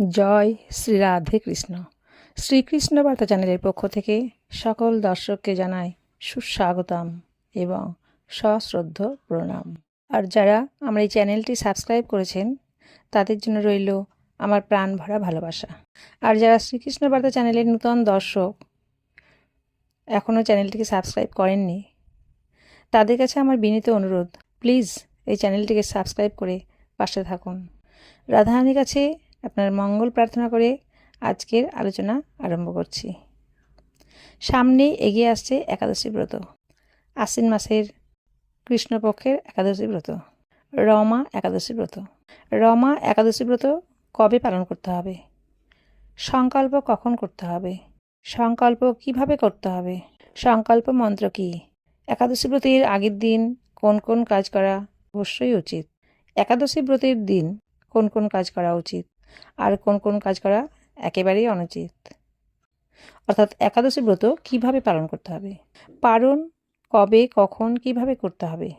জয় শ্রী রাধে কৃষ্ণ। শ্রীকৃষ্ণ বার্তা চ্যানেলের পক্ষ থেকে সকল দর্শককে জানাই সুস্বাগতম এবং সশ্রদ্ধ প্রণাম। আর যারা আমার এই চ্যানেলটি সাবস্ক্রাইব করেছেন, তাদের জন্য রইল আমার প্রাণ ভরা ভালোবাসা। আর যারা শ্রীকৃষ্ণ বার্তা চ্যানেলের নূতন দর্শক, এখনও চ্যানেলটিকে সাবস্ক্রাইব করেননি, তাদের কাছে আমার বিনীত অনুরোধ, প্লিজ এই চ্যানেলটিকে সাবস্ক্রাইব করে পাশে থাকুন। রাধারানীর কাছে আপনার মঙ্গল প্রার্থনা করে আজকের আলোচনা আরম্ভ করছি। সামনেই এগিয়ে আসছে একাদশী ব্রত। আশ্বিন মাসের কৃষ্ণপক্ষের একাদশী ব্রত। রমা একাদশী ব্রত। রমা একাদশী ব্রত কবে পালন করতে হবে? সংকল্প কখন করতে হবে? সংকল্প কীভাবে করতে হবে? সংকল্প মন্ত্র কি? একাদশী ব্রতের আগের দিন কোন কোন কাজ করা অবশ্যই উচিত? একাদশী ব্রতের দিন কোন কোন কাজ করা উচিত? আর কোন কোন কাজ করা একেবারেই অনুচিত। অর্থাৎ একাদশী ব্রত কীভাবে পালন করতে হবে? পারণ, কবে, কখন, কীভাবে করতে হবে?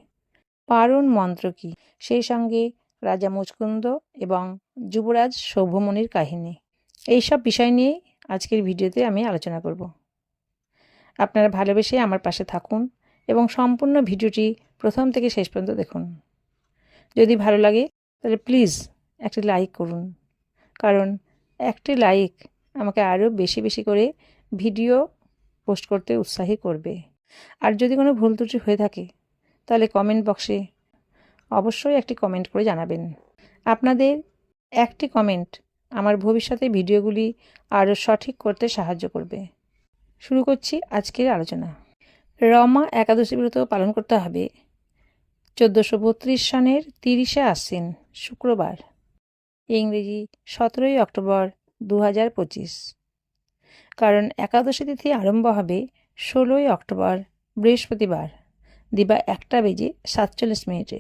পারণ মন্ত্র কি? সেই সঙ্গে রাজা মুচকুন্দ এবং যুবরাজ সৌভমণির কাহিনী। এইসব বিষয় নিয়েই আজকের ভিডিওতে আমি আলোচনা করব। আপনারা ভালোবেসে আমার পাশে থাকুন এবং সম্পূর্ণ ভিডিওটি প্রথম থেকে শেষ পর্যন্ত দেখুন। যদি ভালো লাগে, তাহলে প্লিজ একটি লাইক করুন। কারণ একটি লাইক আমাকে আরও বেশি বেশি করে ভিডিও পোস্ট করতে উৎসাহী করবে। আর যদি কোনো ভুল ত্রুটি হয়ে থাকে, তাহলে কমেন্ট বক্সে অবশ্যই একটি কমেন্ট করে জানাবেন। আপনাদের একটি কমেন্ট আমার ভবিষ্যতে ভিডিওগুলি আরও সঠিক করতে সাহায্য করবে। শুরু করছি আজকের আলোচনা। রমা একাদশী ব্রত পালন করতে হবে। চোদ্দোশো বত্রিশ সনের তিরিশে আশ্বিন, শুক্রবার। ইংরেজি সতেরোই অক্টোবর দু হাজার পঁচিশ। কারণ একাদশী তিথি আরম্ভ হবে ষোলোই অক্টোবর, বৃহস্পতিবার, দিবা একটা বেজে সাতচল্লিশ মিনিটে।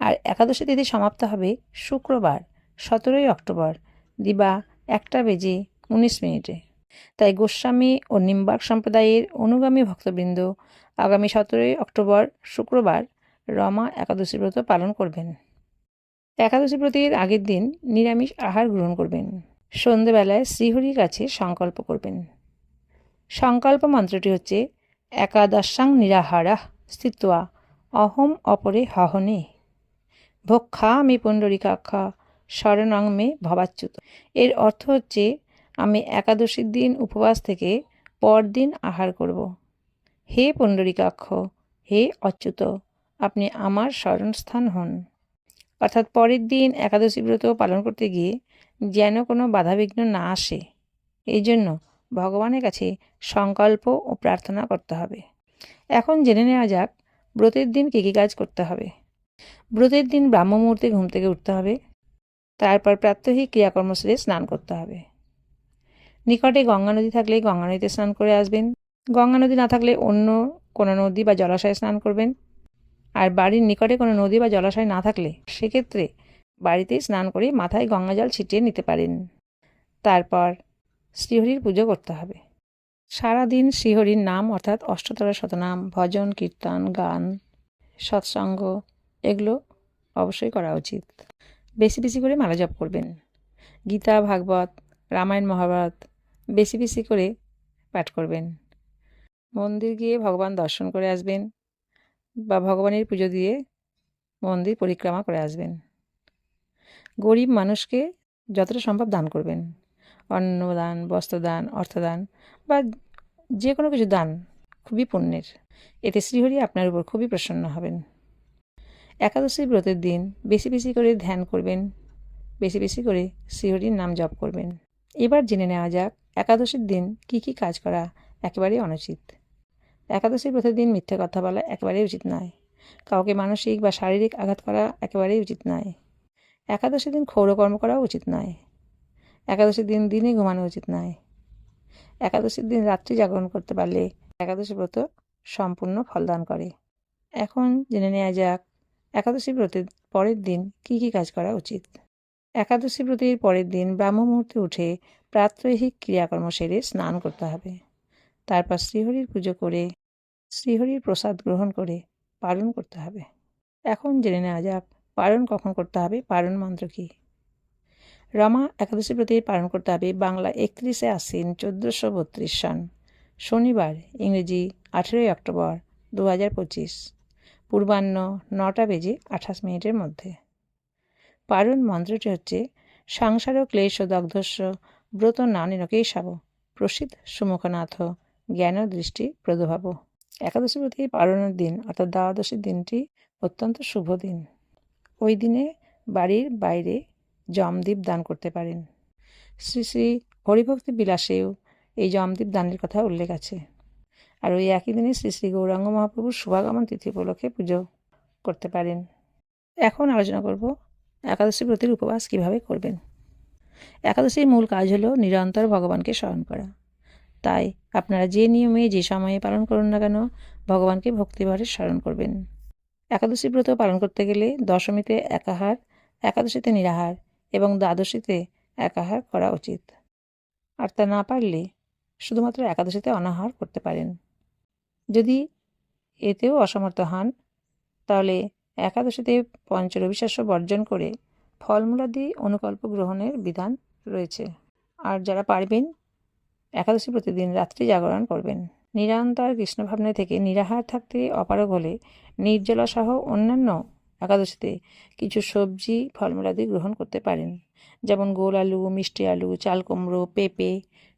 আর একাদশী তিথি সমাপ্ত হবে শুক্রবার, সতেরোই অক্টোবর, দিবা একটা বেজে উনিশ মিনিটে। তাই গোস্বামী ও নিম্বার্ক সম্প্রদায়ের অনুগামী ভক্তবৃন্দ আগামী সতেরোই অক্টোবর শুক্রবার রমা একাদশী ব্রত পালন করবেন। একাদশী ব্রতের আগের দিন নিরামিষ আহার গ্রহণ করবেন। সন্ধেবেলায় শ্রীহরির কাছে সংকল্প করবেন। সংকল্প মন্ত্রটি হচ্ছে, একাদশাং নিরাহারা স্থিত্বা অহম অপরে হহনে। ভক্ষা আমি পুণ্ডরিকাক্ষা শরণাং মে ভবাচ্যুত। এর অর্থ হচ্ছে, আমি একাদশীর দিন উপবাস থেকে পরদিন আহার করব। হে পুণ্ডরিকাক্ষ, হে অচ্যুত, আপনি আমার স্মরণস্থান হন। অর্থাৎ পরের দিন একাদশী ব্রত পালন করতে গিয়ে যেন কোনো বাধাবিঘ্ন না আসে। এই জন্য ভগবানের কাছে সংকল্প ও প্রার্থনা করতে হবে। এখন জেনে নেওয়া যাক, ব্রতের দিন কী কী কাজ করতে হবে। ব্রতের দিন ব্রাহ্ম মুহূর্তে ঘুম থেকে উঠতে হবে। তারপর প্রাত্যহিক ক্রিয়াকর্ম সেরে স্নান করতে হবে। নিকটে গঙ্গা নদী থাকলে গঙ্গা নদীতে স্নান করে আসবেন। গঙ্গা নদী না থাকলে অন্য কোনো নদী বা জলাশয়ে স্নান করবেন। আর বাড়ির নিকটে কোনো নদী বা জলাশয় না থাকলে সেক্ষেত্রে বাড়িতেই স্নান করে মাথায় গঙ্গা জল ছিটিয়ে নিতে পারেন। তারপর শ্রীহরির পুজো করতে হবে। সারাদিন শ্রীহরির নাম অর্থাৎ অষ্টতর শতনাম ভজন, কীর্তন, গান, সৎসঙ্গ এগুলো অবশ্যই করা উচিত। বেশি বেশি করে মালা জপ করবেন। গীতা, ভাগবত, রামায়ণ, মহাভারত বেশি বেশি করে পাঠ করবেন। মন্দির গিয়ে ভগবান দর্শন করে আসবেন। বা ভগবানের পুজো দিয়ে মন্দির পরিক্রমা করে আসবেন। গরিব মানুষকে যতটা সম্ভব দান করবেন। অন্নদান, বস্ত্রদান, অর্থদান বা যে কোনো কিছু দান খুবই পুণ্যের। এতে শ্রীহরি আপনার উপর খুবই প্রসন্ন হবেন। একাদশী ব্রতের দিন বেশি বেশি করে ধ্যান করবেন, বেশি বেশি করে শ্রীহরির নাম জপ করবেন। এবার জেনে নেওয়া যাক, একাদশীর দিন কি কি কাজ করা একেবারেই অনুচিত। একাদশীর ব্রতের দিন মিথ্যে কথা বলা একেবারেই উচিত নয়। কাউকে মানসিক বা শারীরিক আঘাত করা একেবারেই উচিত নয়। একাদশীর দিন ক্ষৌরকর্ম করাও উচিত নয়। একাদশীর দিন দিনে ঘুমানো উচিত নয়। একাদশীর দিন রাত্রি জাগরণ করতে পারলে একাদশী ব্রত সম্পূর্ণ ফলদান করে। এখন জেনে নেওয়া যাক, একাদশী ব্রতের পরের দিন কি কি কাজ করা উচিত। একাদশী ব্রতের পরের দিন ব্রাহ্ম মুহূর্তে উঠে প্রাত্যহিক ক্রিয়াকর্ম সেরে স্নান করতে হবে। তারপর শ্রীহরির পুজো করে শ্রীহরির প্রসাদ গ্রহণ করে পালন করতে হবে। এখন জেনে নেওয়া যাক, পালন কখন করতে হবে, পালন মন্ত্র কী? রমা একাদশী প্রতি পালন করতে হবে বাংলা একত্রিশে আশ্বিন চোদ্দোশো বত্রিশ সন শনিবার, ইংরেজি আঠেরোই অক্টোবর দু হাজার পঁচিশ, পূর্বাহ্ন নটা বেজে আঠাশ মিনিটের মধ্যে। পারণ মন্ত্রটি হচ্ছে, সংসার ক্লেশ দগ্ধস্য ব্রত নানিন কেশাব প্রসিদ্ধ সুমুখনাথ জ্ঞান ও দৃষ্টি প্রদভাব একাদশী প্রতি পালনের দিন অর্থাৎ দ্বাদশীর দিনটি অত্যন্ত শুভ দিন। ওই দিনে বাড়ির বাইরে জমদীপ দান করতে পারেন। শ্রী শ্রী হরিভক্তি বিলাসেও এই জমদ্বীপ দানের কথা উল্লেখ আছে। আর ওই একই দিনে শ্রী শ্রী গৌরাঙ্গ মহাপ্রভুর শুভাগমন তিথি উপলক্ষে পুজো করতে পারেন। এখন আলোচনা করব একাদশী ব্রতের উপবাস কীভাবে করবেন। একাদশীর মূল কাজ হলো নিরন্তর ভগবানকে স্মরণ করা। তাই আপনারা যে নিয়মে, যে সময়ে পালন করুন না কেন, ভগবানকে ভক্তিভরে স্মরণ করবেন। একাদশী ব্রত পালন করতে গেলে দশমীতে একাহার, একাদশীতে নিরাহার এবং দ্বাদশীতে একাহার করা উচিত। আর তা না পারলে শুধুমাত্র একাদশীতে অনাহার করতে পারেন। যদি এতেও অসমর্থ হন, তাহলে একাদশীতে পঞ্চরবিশ্বাস্য বর্জন করে ফলমূলাদি অনুকল্প গ্রহণের বিধান রয়েছে। আর যারা পারবেন একাদশী প্রতিদিন রাত্রি জাগরণ করবেন। নিরন্তর কৃষ্ণ ভাবনা থেকে নিরাহার থাকতে অপারগ হলে নির্জলা সহ অন্যান্য একাদশীতে কিছু সবজি ফলমূলাদি গ্রহণ করতে পারেন। যেমন গোল আলু, মিষ্টি আলু, চাল কুমড়ো, পেঁপে,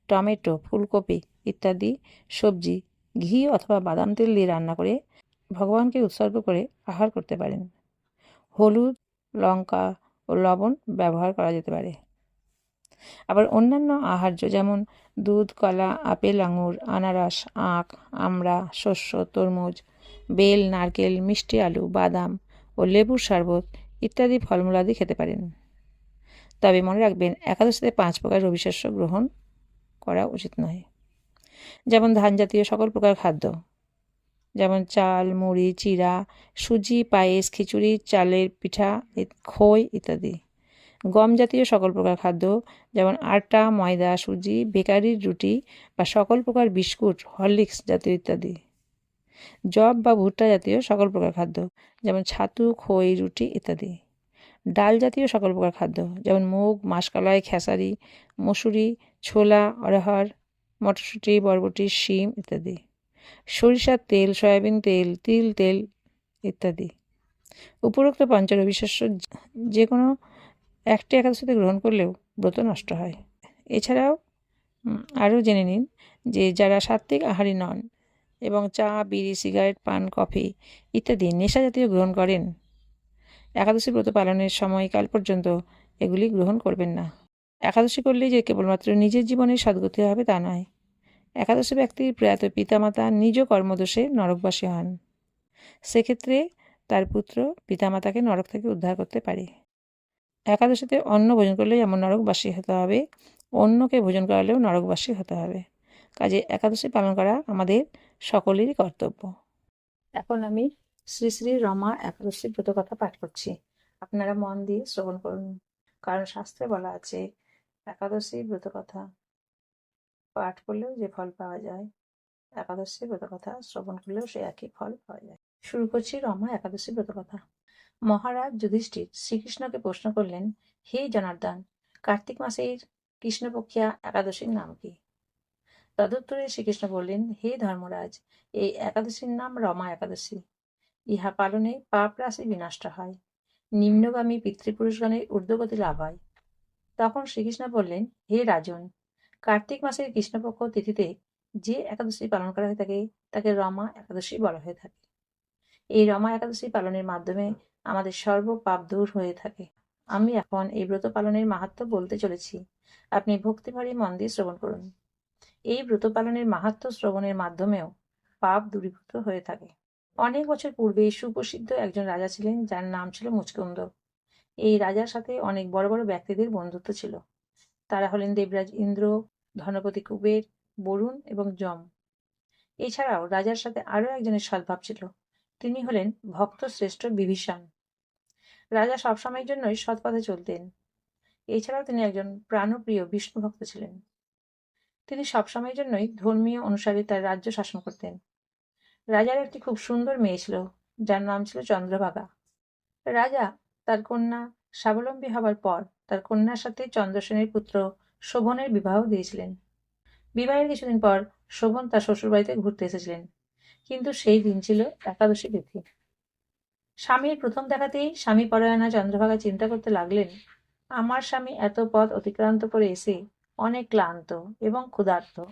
টমেটো, ফুলকপি ইত্যাদি সবজি, ঘি অথবা বাদাম তেল দিয়ে রান্না করে ভগবানকে উৎসর্গ করে আহার করতে পারেন। হলুদ, লঙ্কা ও লবণ ব্যবহার করা যেতে পারে। আবার অন্যান্য আহার্য যেমন দুধ, কলা, আপেল, আঙুর, আনারস, আখ, আমড়া, শস্য, তরমুজ, বেল, নারকেল, মিষ্টি আলু, বাদাম ও লেবুর শরবত ইত্যাদি ফলমূলাদি খেতে পারেন। তবে মনে রাখবেন, একাদশীতে পাঁচ প্রকার রবিশস্য গ্রহণ করা উচিত নয়। যেমন ধান জাতীয় সকল প্রকার খাদ্য। যেমন চাল, মুড়ি চিরা সুজি, পায়েস, খিচুড়ি, চালের পিঠা, খই ইত্যাদি। গম জাতীয় সকল প্রকার খাদ্য, যেমন আটা, ময়দা, সুজি, বেকারির রুটি বা সকল প্রকার বিস্কুট, হরলিক্স জাতীয় ইত্যাদি। জব বা ভুট্টা জাতীয় সকল প্রকার খাদ্য, যেমন ছাতু, খই, রুটি ইত্যাদি। ডাল জাতীয় সকল প্রকার খাদ্য, যেমন মুগ, মাসকলাই, খেসারি, মসুরি, ছোলা অরহর মটরশুঁটি, বরবটি, শিম ইত্যাদি। সরিষার তেল, সয়াবিন তেল, তিল তেল ইত্যাদি। উপরোক্ত পঞ্চরবিশ্বাস্য যে কোনো একটি একাদশীতে গ্রহণ করলেও ব্রত নষ্ট হয়। এছাড়াও আরও জেনে নিন যে যারা সাত্ত্বিক আহারী নন এবং চা, বিড়ি, সিগারেট, পান, কফি ইত্যাদি নেশা জাতীয় গ্রহণ করেন, একাদশী ব্রত পালনের সময়কাল পর্যন্ত এগুলি গ্রহণ করবেন না। একাদশী করলেই যে কেবলমাত্র নিজের জীবনে সদ্গতি হবে তা নয়। একাদশী ব্যক্তির প্রয়াত পিতামাতা নিজ কর্মদোষে নরকবাসী হন। সেক্ষেত্রে তার পুত্র পিতামাতাকে নরক থেকে উদ্ধার করতে পারে। একাদশীতে অন্ন ভোজন করলে যেমন নরকবাসী হতে হবে। অন্যকে ভোজন করালেও নরকবাসী হতে হবে। কাজে একাদশী পালন করা আমাদের সকলেরই কর্তব্য। এখন আমি শ্রী শ্রী রমা একাদশী ব্রত কথা পাঠ করছি। আপনারা মন দিয়ে শ্রবণ করুন। কারণ শাস্ত্রে বলা আছে, একাদশী ব্রত কথা পাঠ করলেও যে ফল পাওয়া যায়, একাদশী ব্রত কথা শ্রবণ করলেও সে একই ফল পাওয়া যায়। শুরু করছি রমা একাদশী ব্রত কথা। মহারাজ যুধিষ্ঠির শ্রীকৃষ্ণকে প্রশ্ন করলেন, হে জনার্দন, কার্তিক মাসের কৃষ্ণপক্ষিয়া একাদশীর নাম কি? তদুত্তরে শ্রীকৃষ্ণ বললেন, হে ধর্মরাজ, এই একাদশীর নাম রমা একাদশী। ইহা পালনে পাপ রাশি বিনষ্ট হয়। নিম্নগামী পিতৃপুরুষগণের ঊর্ধ্বগতি লাভ হয়। তখন শ্রীকৃষ্ণ বললেন, হে রাজন, কার্তিক মাসের কৃষ্ণপক্ষ তিথিতে যে একাদশী পালন করা হয়ে থাকে, তাকে রমা একাদশী বলা হয়ে থাকে। এই রমা একাদশী পালনের মাধ্যমে আমাদের সর্ব পাপ দূর হয়ে থাকে। আমি এখন এই ব্রত পালনের মাহাত্ম বলতে চলেছি। আপনি ভক্তিভরে মন দিয়ে শ্রবণ করুন। এই ব্রত পালনের মাহাত্ম শ্রবণের মাধ্যমেও পাপ দূরীভূত হয়ে থাকে। অনেক বছর পূর্বে সুপ্রসিদ্ধ একজন রাজা ছিলেন, যার নাম ছিল মুচকুন্দ। এই রাজার সাথে অনেক বড় বড় ব্যক্তিদের বন্ধুত্ব ছিল। তারা হলেন দেবরাজ ইন্দ্র, ধনপতি কুবের, বরুণ এবং যম। এছাড়াও রাজার সাথে আরও একজনের সদ্ভাব ছিল। তিনি হলেন ভক্ত শ্রেষ্ঠ বিভীষণ। রাজা সবসময়ের জন্যই সৎপথে চলতেন। এছাড়াও তিনি একজন প্রাণপ্রিয় বিষ্ণু ভক্ত ছিলেন। তিনি সবসময়ের জন্যই ধর্মীয় অনুসারে তার রাজ্য শাসন করতেন। রাজার একটি খুব সুন্দর মেয়ে ছিল, যার নাম ছিল চন্দ্রভাগা। রাজা তার কন্যা স্বাবলম্বী হবার পর তার কন্যার সাথে চন্দ্রসেনের পুত্র শোভনের বিবাহ দিয়েছিলেন। বিবাহের কিছুদিন পর শোভন তার শ্বশুরবাড়িতে ঘুরতে এসেছিলেন। কিন্তু সেই দিন ছিল একাদশী তিথি। স্বামীর প্রথম দেখাতেই স্বামী পরায়ণা চন্দ্রভাগা চিন্তা করতে লাগলেন, আমার স্বামী এত পথ অতিক্রান্ত করে এসে অনেক ক্লান্ত এবং ক্ষুধার্ত।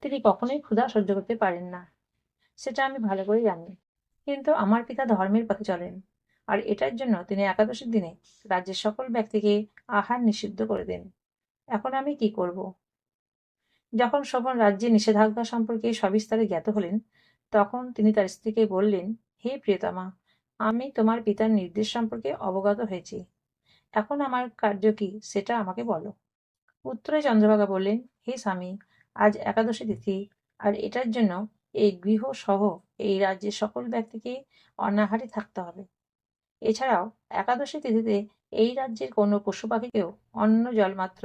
তিনি কখনোই ক্ষুধা সহ্য করতে পারেন না। সেটা আমি ভালো করে জানি। কিন্তু আমার পিতা ধর্মের পথে চলেন। আর এটার জন্য তিনি একাদশীর দিনে রাজ্যের সকল ব্যক্তিকে আহার নিষিদ্ধ করে দেন। এখন আমি কি করব? যখন শোভন রাজ্যে নিষেধাজ্ঞা সম্পর্কে সবিস্তারে জ্ঞাত হলেন, তখন তিনি তার স্ত্রীকে বললেন, হে প্রিয়তমা আমি তোমার পিতার নির্দেশ সম্পর্কে অবগত হয়েছি। এখন আমার কার্য কি, সেটা আমাকে বলো। উত্তরে চন্দ্রভাগা বললেন, হে স্বামী, আজ একাদশী তিথি, আর এটার জন্য এই গৃহ সহ এই রাজ্যের সকল ব্যক্তিকে অনাহারে থাকতে হবে। এছাড়াও, একাদশী তিথিতে এই রাজ্যের কোনো পশু পাখিকেও অন্য জলমাত্র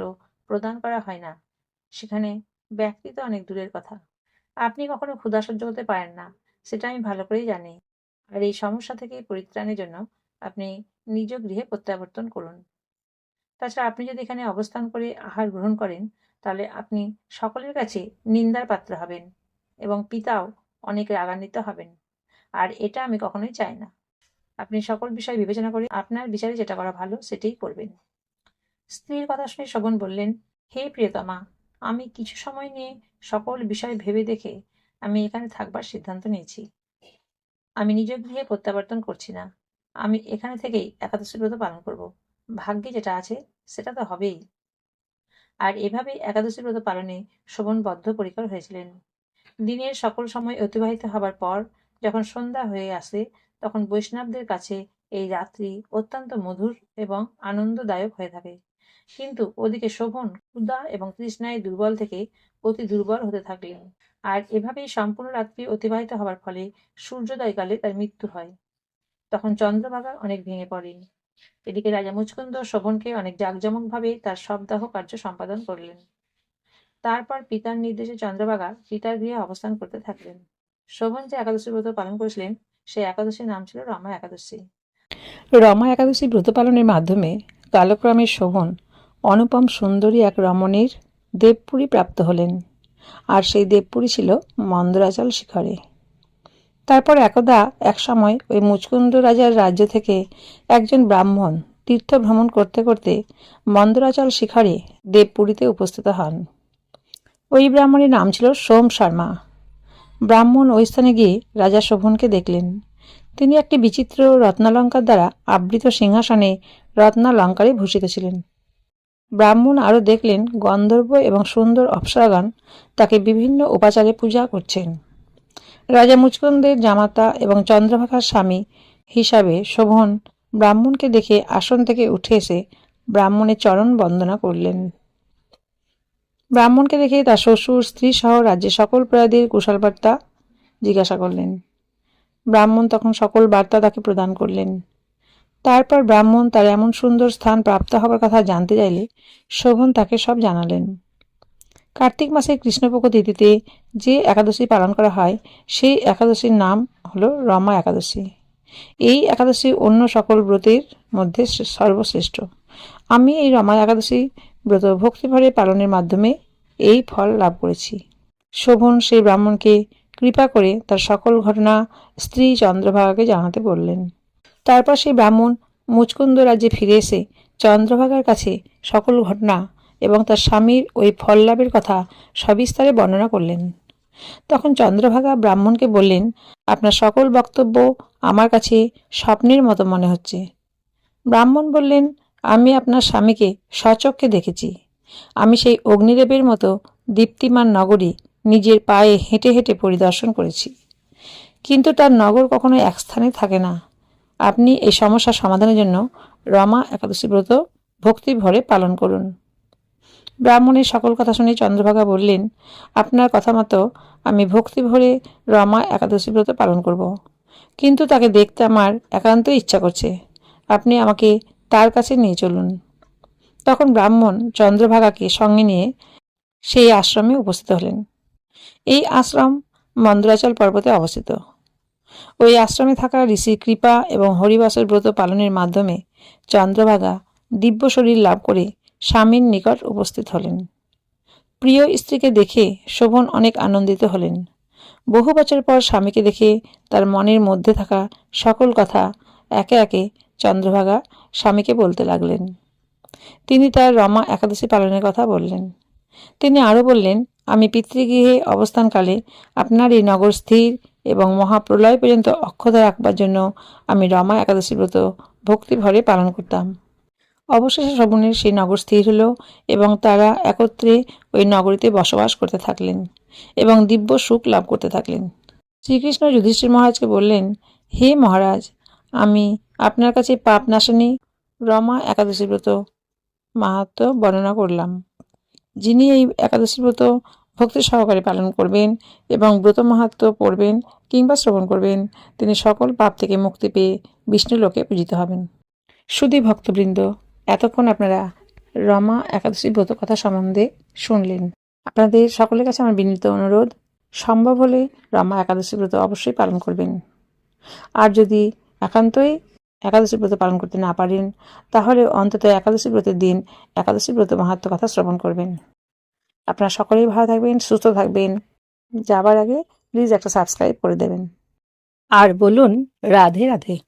প্রদান করা হয় না। সেখানে ব্যক্তি তো অনেক দূরের কথা। আপনি কখনো ক্ষুধা সহ্য করতে পারেন না, সেটা আমি ভালো করেই জানি। আর এই সমস্যা থেকে পরিত্রাণের জন্য আপনি নিজ গৃহে প্রত্যাবর্তন করুন। তাছাড়া আপনি যদি এখানে অবস্থান করে আহার গ্রহণ করেন, তাহলে আপনি সকলের কাছে নিন্দার পাত্র হবেন এবং পিতাও অনেক রাগান্বিত হবেন। আর এটা আমি কখনোই চাই না। আপনি সকল বিষয় বিবেচনা করে আপনার বিচারে যেটা করা ভালো, সেটাই করবেন। স্ত্রীর কথা শুনে শোভন বললেন, হে প্রিয়তমা, আমি কিছু সময় নিয়ে সকল বিষয় ভেবে দেখে আমি এখানে থাকবার সিদ্ধান্ত নিয়েছি। আমি নিজ গৃহে প্রত্যাবর্তন করছি না। আমি এখানে থেকেই একাদশী ব্রত পালন করব। ভাগ্যে যেটা আছে, সেটা তো হবেই। আর এভাবে একাদশী ব্রত পালনে শোভন বদ্ধপরিকর হয়েছিলেন। দিনের সকল সময় অতিবাহিত হবার পর যখন সন্ধ্যা হয়ে আসে, তখন বৈষ্ণবদের কাছে এই রাত্রি অত্যন্ত মধুর এবং আনন্দদায়ক হয়ে থাকে। কিন্তু ওদিকে শোভন ক্ষুধা এবং তৃষ্ণায় দুর্বল থেকে অতি দুর্বল হতে থাকলেন। আর এভাবেই সম্পূর্ণ রাত্রি অতিবাহিত হবার ফলে সূর্যোদয়কালে তার মৃত্যু হয়। তখন চন্দ্রভাগা অনেক ভেঙে পড়েন। এদিকে রাজা মুচকুন্দ শোভনকে অনেক জাঁকজমকভাবে তার সবদাহ কার্য সম্পাদন করলেন। তারপর পিতার নির্দেশে চন্দ্রভাগা পিতার গৃহে অবস্থান করতে থাকলেন। শোভন যে একাদশী ব্রত পালন করেছিলেন, সেই একাদশীর নাম ছিল রমা একাদশী। রমা একাদশী ব্রত পালনের মাধ্যমে কালক্রমে শোভন অনুপম সুন্দরী এক রমণীর দেবপুরী প্রাপ্ত হলেন। আর সেই দেবপুরী ছিল মন্দরাচল শিখরে। তারপর একদা এক সময় ওই মুচকুন্দ রাজার রাজ্য থেকে একজন ব্রাহ্মণ তীর্থ ভ্রমণ করতে করতে মন্দরাচল শিখরে দেবপুরীতে উপস্থিত হন। ওই ব্রাহ্মণের নাম ছিল সোম শর্মা। ব্রাহ্মণ ওই স্থানে গিয়ে রাজা শোভনকে দেখলেন। তিনি একটি বিচিত্র রত্নালঙ্কার দ্বারা আবৃত সিংহাসনে রত্নালঙ্কারে ভূষিত ছিলেন। ব্রাহ্মণ আরও দেখলেন গন্ধর্ব এবং সুন্দর অপ্সরাগণ তাকে বিভিন্ন উপাচারে পূজা করছেন। রাজা মুচকুন্দের জামাতা এবং চন্দ্রভাখার স্বামী হিসাবে শোভন ব্রাহ্মণকে দেখে আসন থেকে উঠে এসে ব্রাহ্মণের চরণ বন্দনা করলেন। ব্রাহ্মণকে দেখে তার শ্বশুর, স্ত্রী সহ রাজ্যের সকল প্রয়াদের কুশলবার্তা জিজ্ঞাসা করলেন। ব্রাহ্মণ তখন সকল বার্তা তাকে প্রদান করলেন। তারপর ব্রাহ্মণ তার এমন সুন্দর স্থান প্রাপ্ত হবার কথা জানতে চাইলে শোভন তাকে সব জানালেন। কার্তিক মাসের কৃষ্ণপক্ষ তিথিতে যে একাদশী পালন করা হয়, সেই একাদশীর নাম হলো রমা একাদশী। এই একাদশী অন্য সকল ব্রতের মধ্যে সর্বশ্রেষ্ঠ। আমি এই রমা একাদশী ব্রত ভক্তিভরে পালনের মাধ্যমে এই ফল লাভ করেছি। শোভন সেই ব্রাহ্মণকে কৃপা করে তার সকল ঘটনা স্ত্রী চন্দ্রভাগাকে জানাতে বললেন। তারপর সেই ব্রাহ্মণ মুচকুন্দ রাজ্যে ফিরে এসে চন্দ্রভাগার কাছে সকল ঘটনা এবং তার স্বামীর ওই ফল লাভের কথা সবিস্তারে বর্ণনা করলেন। তখন চন্দ্রভাগা ব্রাহ্মণকে বললেন, আপনার সকল বক্তব্য আমার কাছে স্বপ্নের মতো মনে হচ্ছে। ব্রাহ্মণ বললেন, আমি আপনার স্বামীকে সচক্ষে দেখেছি। আমি সেই অগ্নিদেবের মতো দীপ্তিমান নগরী নিজের পায়ে হেঁটে হেঁটে পরিদর্শন করেছি। কিন্তু তার নগর কখনো এক স্থানে থাকে না। আপনি এই সমস্যার সমাধানের জন্য রমা একাদশী ব্রত ভক্তি ভরে পালন করুন। ব্রাহ্মণের সকল কথা শুনে চন্দ্রভাগা বললেন, আপনার কথা মতো আমি ভক্তি ভরে রমা একাদশী ব্রত পালন করব। কিন্তু তাকে দেখতে আমার একান্ত ইচ্ছা করছে। আপনি আমাকে তার কাছে নিয়ে চলুন। তখন ব্রাহ্মণ চন্দ্রভাগাকে সঙ্গে নিয়ে সেই আশ্রমে উপস্থিত হলেন। এই আশ্রম মন্দ্রাচল পর্বতে অবস্থিত। ওই আশ্রমে থাকা ঋষির কৃপা এবং হরিবাসর ব্রত পালনের মাধ্যমে চন্দ্রভাগা দিব্য শরীর লাভ করে স্বামীর নিকট উপস্থিত হলেন। প্রিয় স্ত্রীকে দেখে শোভন অনেক আনন্দিত হলেন। বহু বছর পর স্বামীকে দেখে তার মনের মধ্যে থাকা সকল কথা একে একে চন্দ্রভাগা স্বামীকে বলতে লাগলেন। তিনি তার রমা একাদশী পালনের কথা বললেন। তিনি আরও বললেন, আমি পিতৃগৃহে অবস্থানকালে আপনার এই নগর স্থির এবং মহাপ্রলয় পর্যন্ত অক্ষতা রাখবার জন্য আমি রমা একাদশী ব্রত ভক্তিভরে পালন করতাম। অবশেষে শ্রবণের সেই নগর স্থির হল এবং তারা একত্রে ওই নগরীতে বসবাস করতে থাকলেন এবং দিব্য সুখ লাভ করতে থাকলেন। শ্রীকৃষ্ণ যুধিষ্ঠির মহারাজকে বললেন, হে মহারাজ, আমি আপনার কাছে পাপ নাশনী রমা একাদশী ব্রত মাহাত্ম বর্ণনা করলাম। যিনি এই একাদশী ব্রত ভক্তি সহকারে পালন করবেন এবং ব্রত মাহাত্ম পড়বেন কিংবা শ্রবণ করবেন। তিনি সকল পাপ থেকে মুক্তি পেয়ে বিষ্ণু লোকে পূজিত হবেন। সুধী ভক্তবৃন্দ, এতক্ষণ আপনারা রমা একাদশী ব্রত কথা সম্বন্ধে শুনলেন। আপনাদের সকলের কাছে আমার বিনীত অনুরোধ, সম্ভব হলে রমা একাদশী ব্রত অবশ্যই পালন করবেন। আর যদি একান্তই একাদশী ব্রত পালন করতে না পারেন, তাহলে অন্তত একাদশী ব্রতের দিন একাদশী ব্রত মাহাত্ম কথা শ্রবণ করবেন। আপনারা সকলেই ভালো থাকবেন, সুস্থ থাকবেন। যাবার আগে প্লিজ একটা সাবস্ক্রাইব করে দেবেন। আর বলুন, রাধে রাধে।